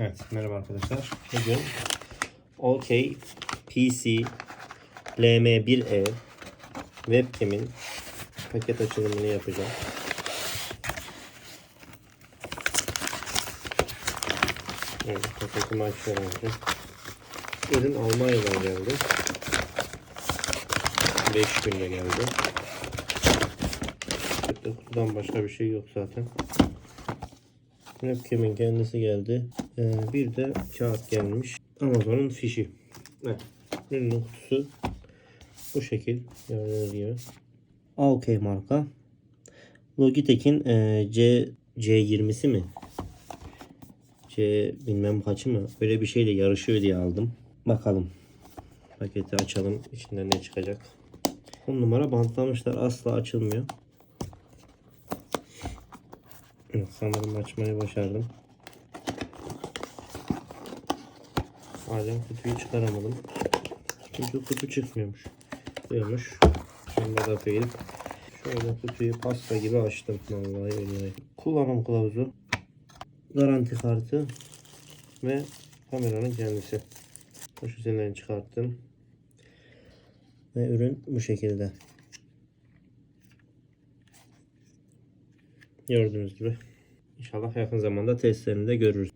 Evet, merhaba arkadaşlar. Bugün OK PC LM1E webcam'in paket açılımını yapacağım. Evet, paketimi açıyorum önce. Ürün Almanya'dan geldi. 5 günde geldi. Kutudan başka bir şey yok zaten. Webcam'in kendisi geldi. Ee, bir de kağıt gelmiş. Amazon'un fişi. Evet. Ürünün kutusu bu şekil gördüğünüz gibi. OK marka. Logitech'in e, C C20'si mi? C bilmem kaçı mı? Böyle bir şeyle yarışıyor diye aldım. Bakalım. Paketi açalım. İçinden ne çıkacak? 10 numara bantlamışlar. Asla açılmıyor. Sanırım açmayı başardım. Hala kutuyu çıkaramadım. Çünkü kutu çıkmıyormuş. Buymuş. Şimdi da değil. Şöyle kutuyu pasta gibi açtım. Vallahi billahi. Kullanım kılavuzu. Garanti kartı. Ve kameranın kendisi. Boş izinlerini çıkarttım. Ve ürün bu şekilde. Gördüğünüz gibi. İnşallah yakın zamanda testlerini de görürüz.